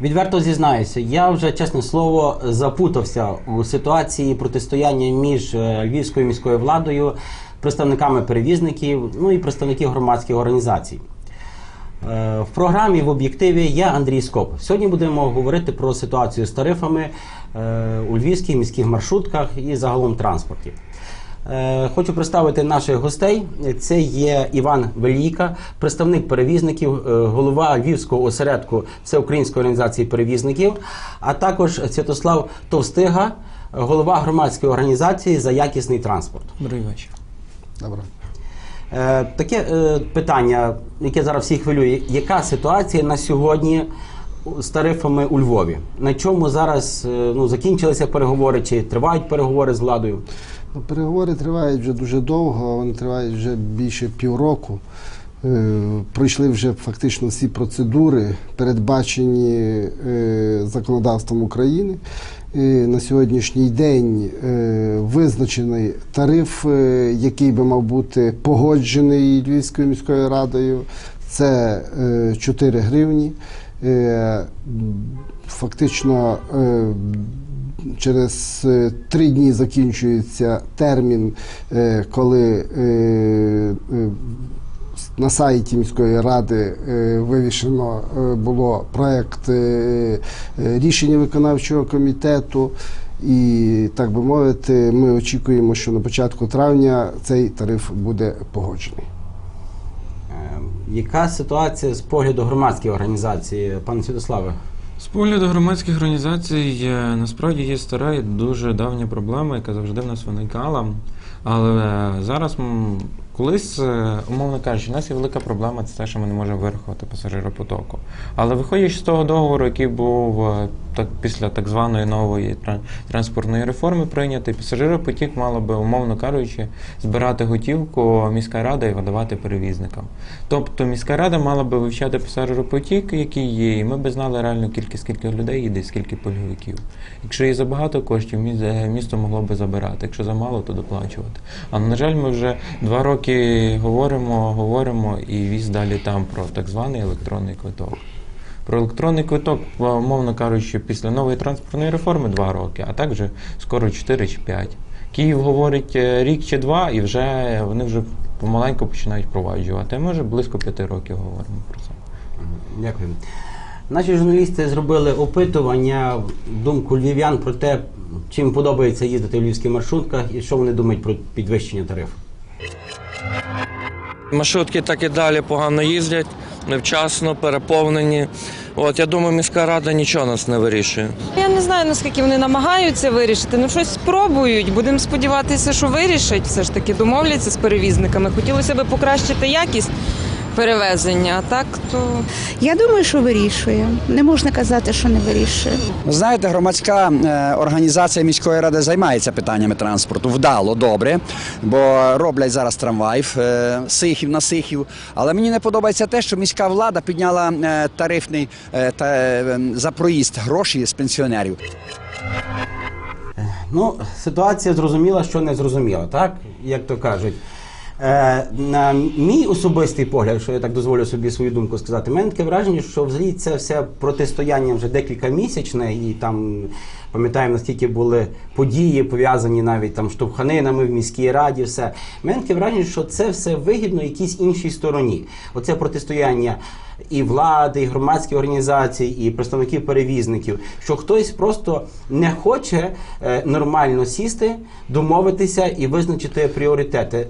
Відверто зізнаюся, я вже чесне слово запутався у ситуації протистояння між е, львівською міською владою, представниками перевізників, ну і представників громадських організацій. Е, В програмі в об'єктиві я Андрій Скоп. Сьогодні будемо говорити про ситуацію з тарифами е, у львівських міських маршрутках і загалом транспорті. Е, Хочу представити наших гостей. Це є Іван Велійка, представник перевізників, е, голова Львівського осередку Всеукраїнської організації перевізників, а також Святослав Товстига, голова громадської організації за якісний транспорт. Добрий вечір. Добре. Е, Таке питання, яке зараз всіх хвилює: яка ситуація на сьогодні з тарифами у Львові? На чому зараз ну, закінчилися переговори чи тривають переговори з владою? Ну, переговори тривають вже дуже довго, вони тривають вже більше півроку. Е, Пройшли вже фактично всі процедури, передбачені е, законодавством України. І на сьогоднішній день е, визначений тариф, е, який би мав бути погоджений Львівською міською радою, це е, 4 гривні. Е, Фактично е, через е, три дні закінчується термін, е, коли е, на сайті міської ради вивішено було проект рішення виконавчого комітету. І так би мовити, ми очікуємо, що на початку травня цей тариф буде погоджений. Яка ситуація з погляду громадської організації, пане Святославе? З погляду громадських організацій е, насправді є стара і дуже давня проблема, яка завжди в нас виникала. Але зараз, колись, е, умовно кажучи, у нас є велика проблема, це те, що ми не можемо вирахувати пасажиропотоку. Але виходячи з того договору, який був е, так, після так званої нової тран- транспортної реформи прийнятий, пасажиропотік мало би, умовно кажучи, збирати готівку міська рада і видавати перевізникам. Тобто міська рада мала би вивчати пасажиропотік, який є, і ми б знали реальну кількість, скільки людей їде, скільки пільговиків. Якщо є забагато коштів, місто могло би забирати. Якщо замало, то доплачувати. А на жаль, ми вже два роки говоримо, говоримо і віз далі там про так званий електронний квиток. Про електронний квиток, умовно кажучи, після нової транспортної реформи два роки, а так вже скоро 4 чи 5. Київ говорить е, рік чи два, і вже вони вже помаленьку починають впроваджувати. А ми вже близько п'яти років говоримо про це. Дякую. Наші журналісти зробили опитування, думку львів'ян про те, чим подобається їздити в львівських маршрутках і що вони думають про підвищення тарифу. Маршрутки так і далі погано їздять, невчасно, переповнені. От я думаю, міська рада нічого нас не вирішує. Я не знаю, наскільки вони намагаються вирішити. Ну щось спробують. Будемо сподіватися, що вирішать. Все ж таки домовляться з перевізниками. Хотілося б покращити якість перевезення. А так то Я думаю, що вирішує. Не можна казати, що не вирішує. Знаєте, громадська е, організація міської ради займається питаннями транспорту вдало, добре, бо роблять зараз трамваїв е, сихів на сихів. Але мені не подобається те, що міська влада підняла е, тарифний та, за проїзд гроші з пенсіонерів. Ну, ситуація зрозуміла, що не зрозуміла, так? Як то кажуть. Е, на мій особистий погляд, що я так дозволю собі свою думку сказати, мене таке враження, що взагалі це все протистояння вже декілька місячне, і там пам'ятаємо, наскільки були події пов'язані навіть там штовханинами в міській раді. Все мене таке враження, що це все вигідно якійсь іншій стороні. Оце протистояння і влади, і громадські організації, і представників перевізників, що хтось просто не хоче е, нормально сісти, домовитися і визначити пріоритети.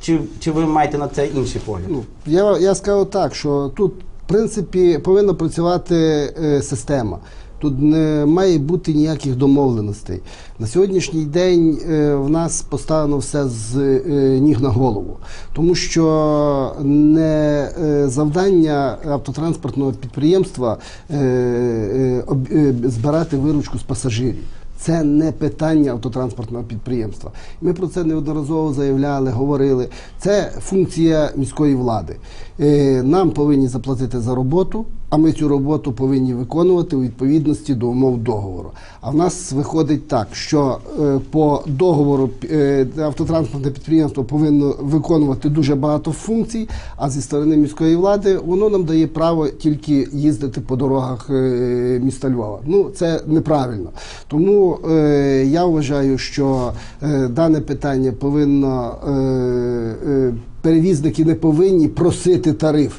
Чи, чи ви маєте на це інший погляд? Ну, я, я скажу так, що тут, в принципі, повинна працювати е, система. Тут не має бути ніяких домовленостей. На сьогоднішній день е, в нас поставлено все з е, ніг на голову, тому що не е, завдання автотранспортного підприємства е, е, об- е, збирати виручку з пасажирів. Це не питання автотранспортного підприємства. Ми про це неодноразово заявляли, говорили. Це функція міської влади. Е, Нам повинні заплатити за роботу, а ми цю роботу повинні виконувати у відповідності до умов договору. А в нас виходить так, що е, по договору е, автотранспортне підприємство повинно виконувати дуже багато функцій, а зі сторони міської влади воно нам дає право тільки їздити по дорогах е, міста Львова. Ну це неправильно. Тому я вважаю, що дане питання повинно перевізники не повинні просити тариф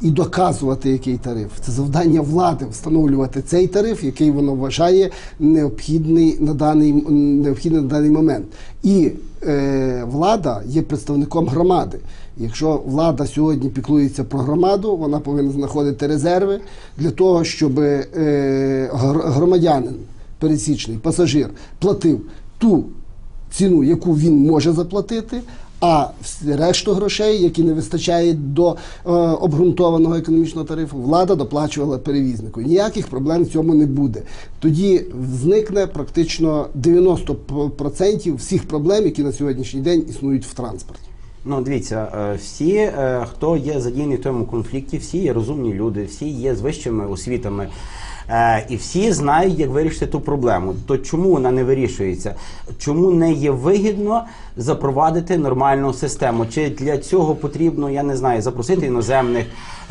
і доказувати, який тариф. Це завдання влади встановлювати цей тариф, який воно вважає необхідний на даний, необхідний на даний момент. І е, влада є представником громади. Якщо влада сьогодні піклується про громаду, вона повинна знаходити резерви для того, щоб е, громадянин, пересічний пасажир платив ту ціну, яку він може заплатити. А решту грошей, які не вистачають до е, обґрунтованого економічного тарифу, влада доплачувала перевізнику. Ніяких проблем в цьому не буде. Тоді зникне практично 90% всіх проблем, які на сьогоднішній день існують в транспорті. Ну, дивіться, е, всі, е, хто є задіяний в тому конфлікті, всі є розумні люди, всі є з вищими освітами. Е, І всі знають, як вирішити ту проблему. То чому вона не вирішується? Чому не є вигідно запровадити нормальну систему? Чи для цього потрібно, я не знаю, запросити іноземних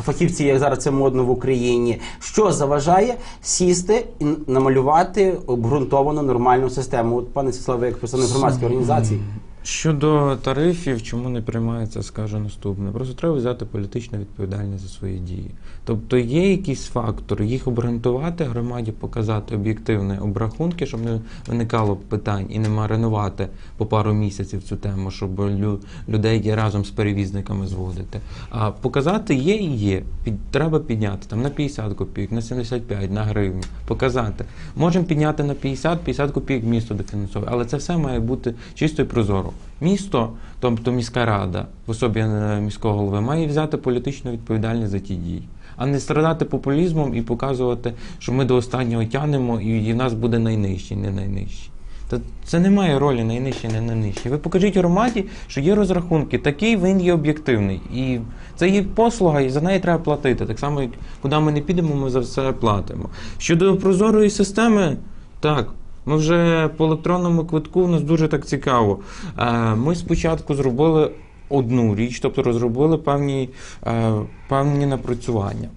фахівців, як зараз це модно в Україні? Що заважає сісти і намалювати обґрунтовану нормальну систему? От пане Сіславе, як представник громадської організації. Щодо тарифів, чому не приймається, скажу наступне. Просто треба взяти політичну відповідальність за свої дії. Тобто є якийсь фактор, їх обґрунтувати громаді, показати об'єктивні обрахунки, щоб не виникало питань і не маринувати по пару місяців цю тему, щоб лю- людей разом з перевізниками зводити. А показати є і є. Під, треба підняти там на 50 копійок, на 75, на гривню. Показати. Можемо підняти на 50, 50 копійок місто дофінансовує, але це все має бути чисто і прозоро. Місто, тобто міська рада, в особі е, міського голови, має взяти політичну відповідальність за ті дії, а не страдати популізмом і показувати, що ми до останнього тянемо, і, нас буде найнижчий, не найнижчий. Та це не має ролі найнижчий, не найнижчий. Ви покажіть громаді, що є розрахунки, такий він є об'єктивний. І це є послуга, і за неї треба платити. Так само, як куди ми не підемо, ми за все платимо. Щодо прозорої системи, так. Ми вже по електронному квитку у нас дуже так цікаво. Е, Ми спочатку зробили одну річ, тобто розробили певні, е, певні напрацювання.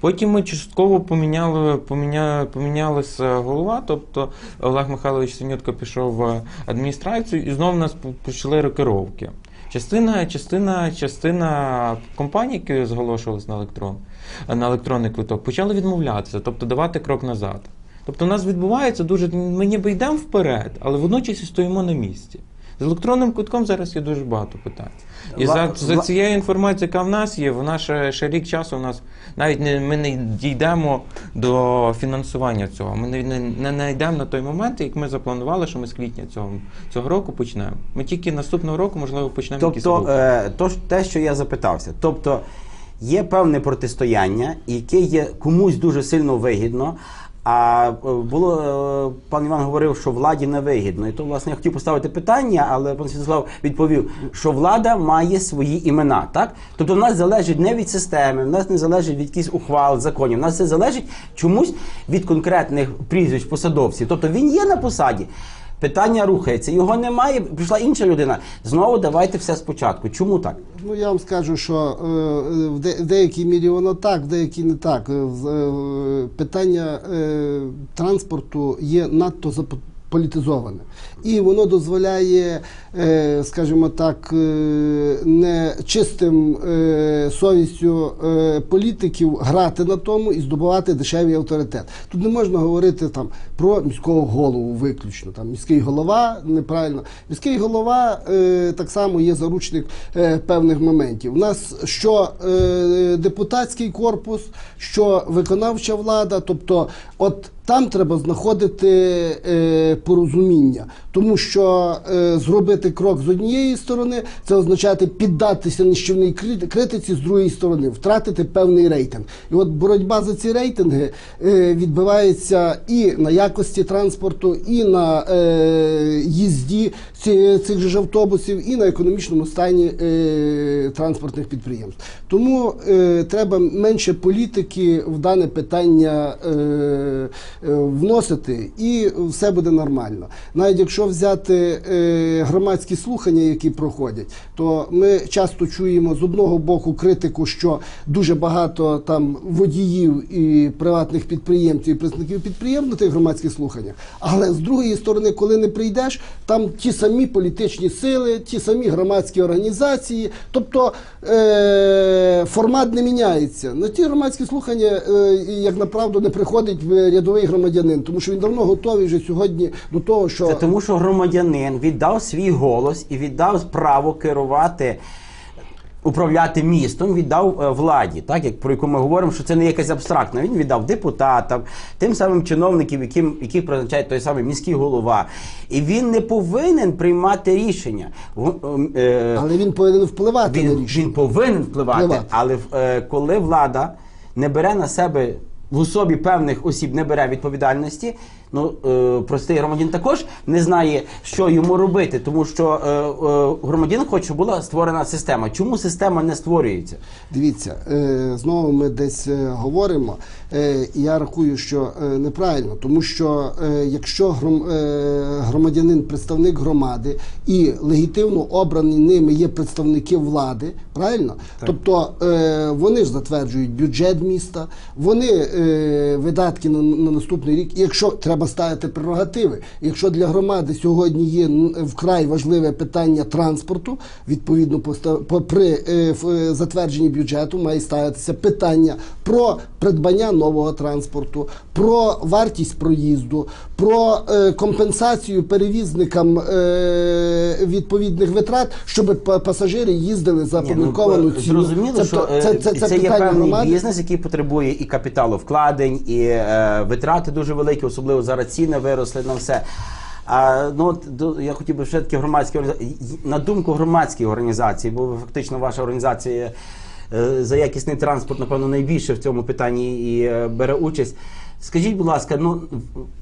Потім ми частково поміняли, поміня, помінялася голова, тобто Олег Михайлович Синютко пішов в адміністрацію і знову нас почали рокировки. Частина, частина, частина компаній, які зголошувалися на електрон, на електронний квиток, почали відмовлятися, тобто давати крок назад. Тобто у нас відбувається дуже. Ми ніби йдемо вперед, але водночас і стоїмо на місці. З електронним квитком зараз є дуже багато питань. І за, за цією інформацією, яка в нас є, вона ще, ще рік часу у нас навіть не ми не дійдемо до фінансування цього. Ми не, не, не знайдемо на той момент, як ми запланували, що ми з квітня цього, цього року почнемо. Ми тільки наступного року, можливо, почнемо якісь Тобто, рухи. е, то, те, що я запитався, тобто є певне протистояння, яке є комусь дуже сильно вигідно. А е, було е, пан Іван говорив, що владі не вигідно. І то, власне, я хотів поставити питання, але пан Святослав відповів, що влада має свої імена. Так? Тобто в нас залежить не від системи, в нас не залежить від якихось ухвал, законів. В нас це залежить чомусь від конкретних прізвищ посадовців. Тобто він є на посаді. Питання рухається, його немає. Прийшла інша людина. Знову давайте все спочатку. Чому так? Ну я вам скажу, що е, в, де, в деякій мірі воно так, в деякій не так. Е, е, питання транспорту є надто заполітизоване. І воно дозволяє, е, скажімо так, е, не чистим е, совістю політиків грати на тому і здобувати дешевий авторитет. Тут не можна говорити там про міського голову виключно. Там міський голова неправильно. Міський голова так само є заручник певних моментів. У нас що депутатський корпус, що виконавча влада, тобто, от там треба знаходити е, порозуміння, тому що е, зробити крок з однієї сторони це означати піддатися нищівній крит- критиці з другої сторони, втратити певний рейтинг. І от боротьба за ці рейтинги е, відбувається і на якості транспорту, і на е, їзді ці- цих ж автобусів і на економічному стані е, транспортних підприємств. Тому е, треба менше політики в дане питання е, вносити, і все буде нормально. Навіть якщо взяти е, громадські слухання, які проходять, то ми часто чуємо з одного боку критику, що дуже багато там водіїв і приватних підприємців і представників підприємств на тих громадських слуханнях. Але з другої сторони, коли не прийдеш, там ті самі політичні сили, ті самі громадські організації. Тобто е- формат не міняється. На ті громадські слухання, е- як направду, не приходить в рядовий громадянин, тому що він давно готовий вже сьогодні до того, що Це тому, що громадянин віддав свій голос і віддав право керувати. Управляти містом віддав е, владі, так як про яку ми говоримо, що це не якась абстрактна. Він віддав депутатам, тим самим чиновникам, яким яких призначає той самий міський голова, і він не повинен приймати рішення. Е, але він повинен впливати на він, рішення. він повинен впливати, Впливати. але е, коли влада не бере на себе в особі певних осіб, не бере відповідальності, ну е, простий громадянин також не знає, що йому робити, тому що е, е, громадянин хоче, щоб була створена система. Чому система не створюється? Дивіться, е, знову ми десь е, говоримо. Е, я рахую, що е, неправильно, тому що е, якщо гром, е, громадянин, представник громади і легітимно обрані ними є представники влади, правильно? Тобто е, вони ж затверджують бюджет міста, вони е, видатки на, на наступний рік. І якщо треба ставити прерогативи, якщо для громади сьогодні є вкрай важливе питання транспорту, відповідно при е, е, затвердженні бюджету має ставитися питання про придбання нового транспорту, про вартість проїзду, про е, компенсацію перевізникам відповідних витрат, щоб пасажири їздили за ну, помірковану ціну. Зрозуміло, що е, це, є певний бізнес, який потребує і капіталовкладень, і е, витрати дуже великі, особливо зараз ціни виросли на все. А ну от я хотів би все таки громадські на думку громадських організацій, бо фактично ваша організація е, за якісний транспорт, напевно, найбільше в цьому питанні і е, бере участь. Скажіть, будь ласка, ну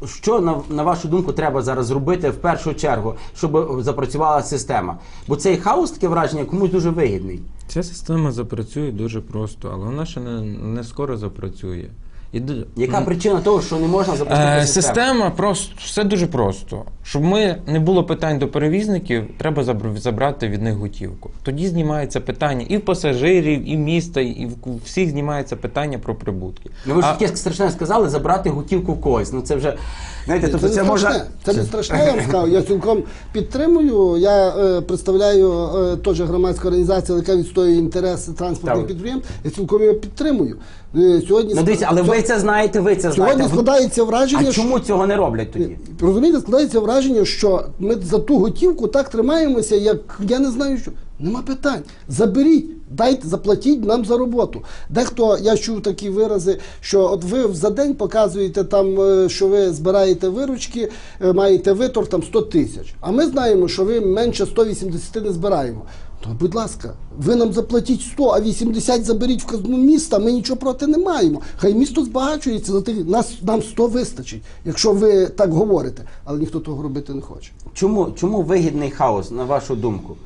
що на, на вашу думку треба зараз зробити в першу чергу, щоб запрацювала система? Бо цей хаос таке враження комусь дуже вигідний. Ця система запрацює дуже просто, але вона ще не, не скоро запрацює. І Яка причина того, що не можна запустити Е, систему? система просто все дуже просто. Щоб ми не було питань до перевізників, треба забр- забрати від них готівку. Тоді знімається питання і в пасажирів, і міста, і в всіх знімається питання про прибутки. Ну ви ж таке страшне сказали забрати готівку в когось. Ну це вже знаєте, тобто це, це, страшне. Це не страшне, я вам сказав. Я цілком підтримую. Я е, представляю е, теж громадську організацію, яка відстоює інтереси транспортних підприємств. Я цілком його підтримую. Е, сьогодні Ну дивіться, але ви це знаєте, ви це сьогодні знаєте. складається враження, А чому цього не роблять тоді? Розумієте, складається враження, що ми за ту готівку так тримаємося, як я не знаю що. Нема питань. Заберіть, дайте, заплатіть нам за роботу. Дехто, я чув такі вирази, що от ви за день показуєте там, е, що ви збираєте виручки, е, маєте виторг там 100 тисяч. А ми знаємо, що ви менше 180 не збираємо. То, будь ласка, ви нам заплатіть 100, а 80 заберіть в казну міста, ми нічого проти не маємо. Хай місто збагачується, за тих, нас, нам 100 вистачить, якщо ви так говорите. Але ніхто того робити не хоче. Чому, чому вигідний хаос, на вашу думку?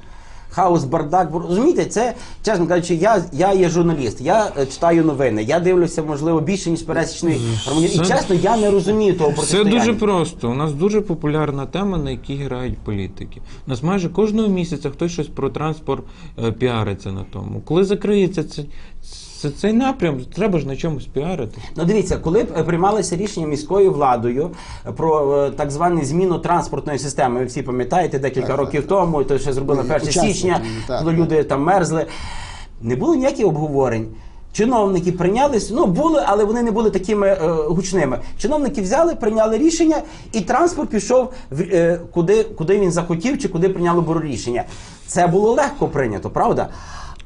Хаос, бардак, розумієте, це, чесно кажучи, я, я є журналіст, я е, читаю новини, я дивлюся, можливо, більше, ніж пересічний громадян. І чесно, я не розумію того Все Це дуже просто. У нас дуже популярна тема, на якій грають політики. У нас майже кожного місяця хтось щось про транспорт е, піариться на тому. Коли закриється це, це, цей напрям, треба ж на чомусь піарити. Ну дивіться, коли б, е, приймалося рішення міською владою про е, так звану зміну транспортної системи, ви всі пам'ятаєте декілька Так, років тому, то ще зробили Ну, 1 січня, так, коли так. люди там мерзли. Не було ніяких обговорень. Чиновники прийняли, ну були, але вони не були такими е, гучними. Чиновники взяли, прийняли рішення, і транспорт пішов в, е, куди, куди він захотів чи куди прийняло було рішення. Це було легко прийнято, правда?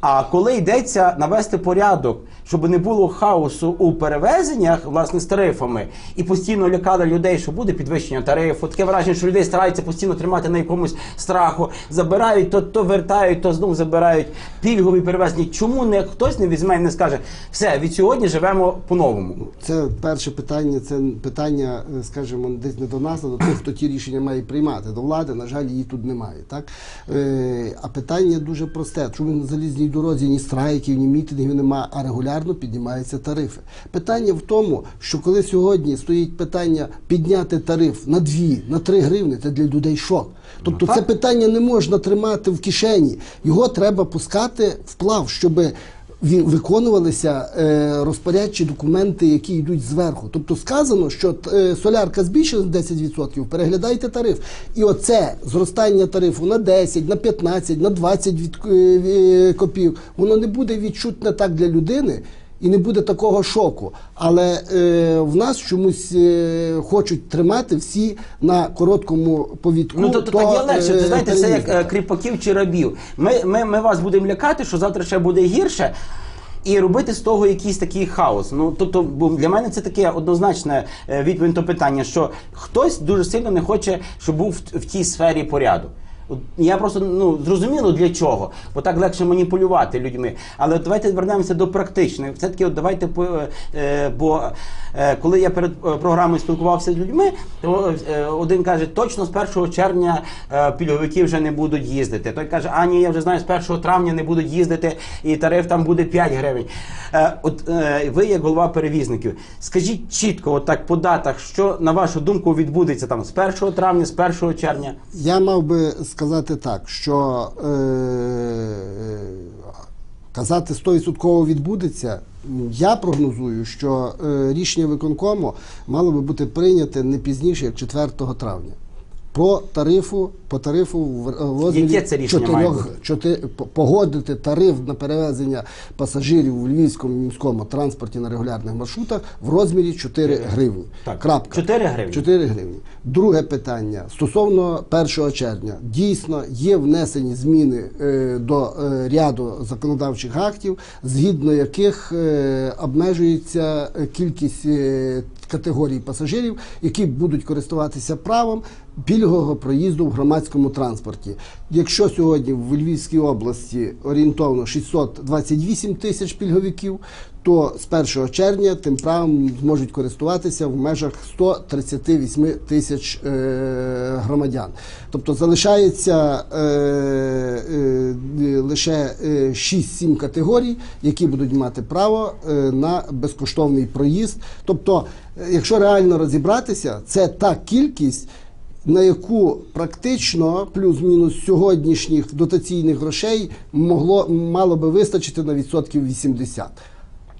А коли йдеться навести порядок, щоб не було хаосу у перевезеннях власне з тарифами, і постійно лякали людей, що буде підвищення тарифу. Таке враження, що людей стараються постійно тримати на якомусь страху, забирають, то, то вертають, то знов забирають пільгові перевезення. Чому не хтось не візьме і не скаже, все від сьогодні живемо по-новому? Це перше питання, це питання, е, скажімо, десь не до нас, а до тих, хто ті рішення має приймати. До влади, на жаль, її тут немає. Так? Е, а питання дуже просте. Чому на залізній дорозі ні страйків, ні мітингів немає, а регулярно піднімаються тарифи. Питання в тому, що коли сьогодні стоїть питання підняти тариф на 2, на 3 гривни, це для людей шок. Тобто це питання не можна тримати в кишені. Його треба пускати вплав, щоби ві- виконувалися е, розпорядчі документи, які йдуть зверху. Тобто сказано, що е, солярка збільшилась на 10%, переглядайте тариф. І оце зростання тарифу на 10, на 15, на 20 від, е, е, копів, воно не буде відчутне так для людини. І не буде такого шоку. Але е, в нас чомусь е, хочуть тримати всі на короткому повідку. Ну, то, то, до, так є легше. е, Ти знаєте, це як е, кріпаків чи рабів. Ми, ми, ми вас будемо лякати, що завтра ще буде гірше. І робити з того якийсь такий хаос. Ну тобто, для мене це таке однозначне е, відповідь на питання, що хтось дуже сильно не хоче, щоб був в, в тій сфері порядок. Я просто ну зрозуміло для чого, бо так легше маніпулювати людьми. Але от давайте вернемося до практичної. Все таки, от давайте по е, бо е, коли я перед е, програмою спілкувався з людьми, то е, один каже, точно з 1 червня е, пільговики вже не будуть їздити. Той каже, а ні, я вже знаю, з 1 травня не будуть їздити, і тариф там буде 5 гривень. Е, от е, ви, як голова перевізників, скажіть чітко, от так по датах, що на вашу думку відбудеться там з 1 травня, з 1 червня. Я мав би сказати так, що е, е, казати 100% відбудеться. Я прогнозую, що е, рішення виконкому мало би бути прийняте не пізніше, як 4 травня. По тарифу, по тарифу в в розмірі Яке це рішення чотирьох- бути? погодити тариф на перевезення пасажирів у львівському міському транспорті на регулярних маршрутах в розмірі 4 гривні. Так, Крапка. 4 гривні. 4 гривні. Друге питання стосовно 1 червня. Дійсно є внесені зміни е, до е, ряду законодавчих актів, згідно яких е, обмежується е, кількість е, категорій пасажирів, які будуть користуватися правом пільгового проїзду в громадському транспорті. Якщо сьогодні в Львівській області орієнтовно 628 тисяч пільговиків, то з 1 червня тим правом зможуть користуватися в межах 138 тисяч е, громадян. Тобто залишається е, е, лише е, 6-7 категорій, які будуть мати право на безкоштовний проїзд. Тобто, якщо реально розібратися, це та кількість. На яку практично плюс-мінус сьогоднішніх дотаційних грошей могло мало би вистачити на відсотків 80.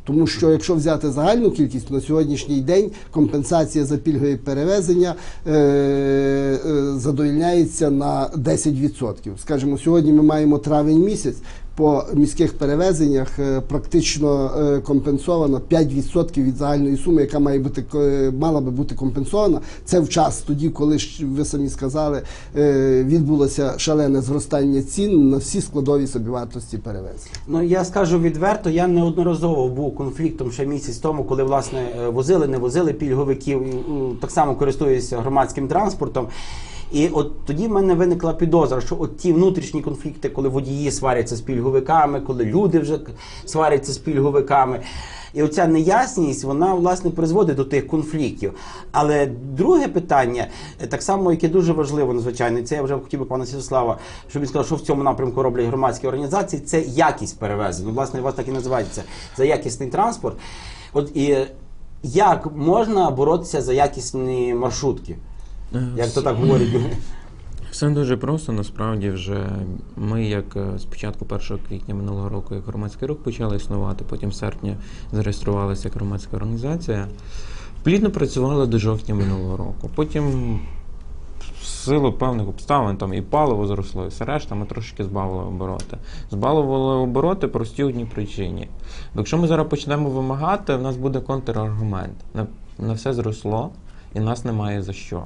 Тому що якщо взяти загальну кількість, на сьогоднішній день компенсація за пільгові перевезення е, е, задовільняється на 10%. Скажімо, сьогодні ми маємо травень місяць. По міських перевезеннях е, практично е, компенсовано 5% від загальної суми, яка має бути ко- мала би бути компенсована. Це в час тоді, коли ви самі сказали, е, відбулося шалене зростання цін на всі складові собівартості перевезень. Ну я скажу відверто, я неодноразово був конфліктом ще місяць тому, коли власне е, возили, не возили пільговиків, так само користуюся громадським транспортом. І от тоді в мене виникла підозра, що от ті внутрішні конфлікти, коли водії сваряться з пільговиками, коли люди вже сваряться з пільговиками. І оця неясність, вона власне призводить до тих конфліктів. Але друге питання, е, так само, яке дуже важливо, надзвичайно, це я вже хотів би пана Святослава, щоб він сказав, що в цьому напрямку роблять громадські організації, це якість перевезень. Ну, Власне, вас так і називається за якісний транспорт. От і е, як можна боротися за якісні маршрутки? Як то так говорять? Все дуже просто. Насправді, вже ми, як е, з початку 1 квітня минулого року, як громадський рух почали існувати, потім в серпні зареєструвалися як громадська організація. Плідно працювали до жовтня минулого року. Потім, в силу певних обставин, там і паливо зросло, і все решта, ми трошки збавили обороти. Збавили обороти по простій одній причині. Бо якщо ми зараз почнемо вимагати, в нас буде контраргумент. На, на все зросло, і нас немає за що.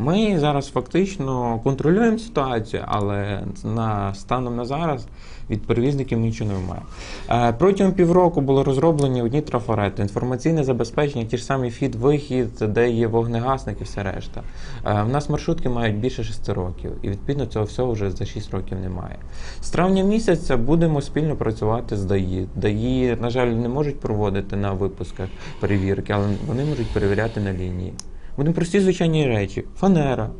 Ми зараз фактично контролюємо ситуацію, але на станом на зараз від перевізників нічого не маємо. Е, Протягом півроку були розроблені одні трафарети, інформаційне забезпечення, ті ж самі вхід-вихід, де є вогнегасник і все решта. Е, У нас маршрутки мають більше 6 років, і відповідно цього всього вже за 6 років немає. З травня місяця будемо спільно працювати з ДАІ. ДАІ, на жаль, не можуть проводити на випусках перевірки, але вони можуть перевіряти на лінії. Будемо прості звичайні речі. Фанера.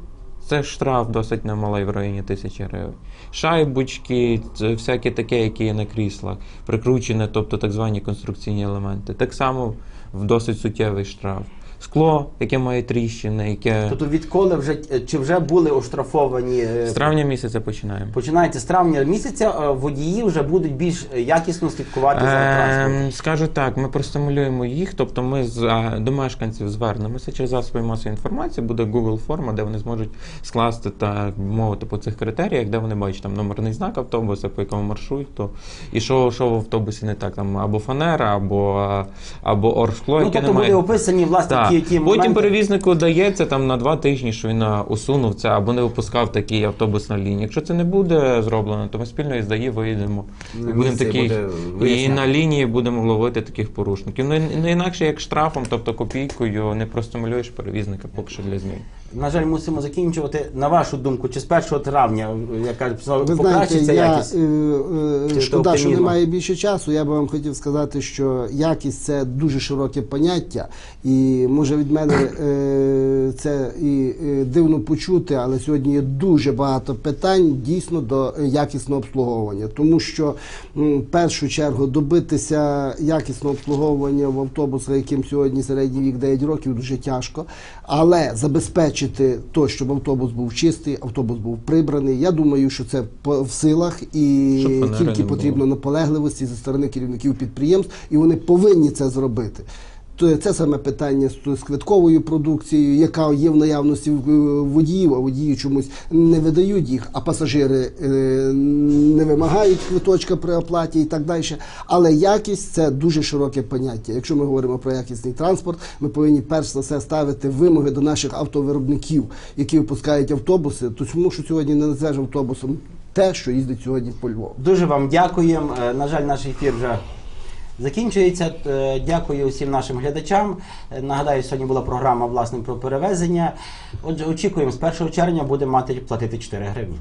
Це штраф досить немалий в районі тисячі гривень. Шайбочки, всяке таке, які є на кріслах, прикручене, тобто так звані конструкційні елементи. Так само в досить суттєвий штраф. Скло, яке має тріщини, яке Тобто відколи вже чи вже були оштрафовані е, з травня місяця починаємо. Починається з травня місяця, е, водії вже будуть більш якісно слідкувати за транспортом. Ем, Скажу так, ми простимулюємо їх, тобто ми з, до мешканців звернемося через засоби масової інформації, буде Google форма, де вони зможуть скласти та мовити по цих критеріях, де вони бачать там номерний знак автобуса, по якому маршруту, і що, що в автобусі не так, там або фанера, або, або оршкло, Ну, тобто немає. буде описані власне Ті, ті Потім моменти. перевізнику дається там на два тижні, що він усунув це або не випускав такий автобус на лінії. Якщо це не буде зроблено, то ми спільно із ДАІ виїдемо і будемо такі буде і на лінії будемо ловити таких порушників. Не, не інакше як штрафом, тобто копійкою, не простимулюєш перевізника поки що для змін. На жаль, мусимо закінчувати. На вашу думку, чи з 1 травня, яка покращиться я якість? е, е, шкода, що немає більше часу. Я би вам хотів сказати, що якість це дуже широке поняття, і може від мене е, це і е, дивно почути, але сьогодні є дуже багато питань дійсно до якісного обслуговування, тому що в першу чергу добитися якісного обслуговування в автобусах, яким сьогодні середній вік 9 років, дуже тяжко, але забезпечити то, щоб автобус був чистий, автобус був прибраний. Я думаю, що це в силах і тільки потрібно наполегливості зі сторони керівників підприємств, і вони повинні це зробити. Це саме питання з квитковою продукцією, яка є в наявності е, водіїв, а водії чомусь не видають їх, а пасажири е, не вимагають квиточка при оплаті і так далі. Але якість це дуже широке поняття. Якщо ми говоримо про якісний транспорт, ми повинні перш за все ставити вимоги до наших автовиробників, які випускають автобуси. Тому що сьогодні не називаєш автобусом те, що їздить сьогодні по Львову. Дуже вам дякуємо. Е, На жаль, наш ефір вже закінчується. Е, дякую всім нашим глядачам. Е, нагадаю, сьогодні була програма власне про перевезення. Отже, очікуємо, з 1 червня будемо мати платити 4 гривні.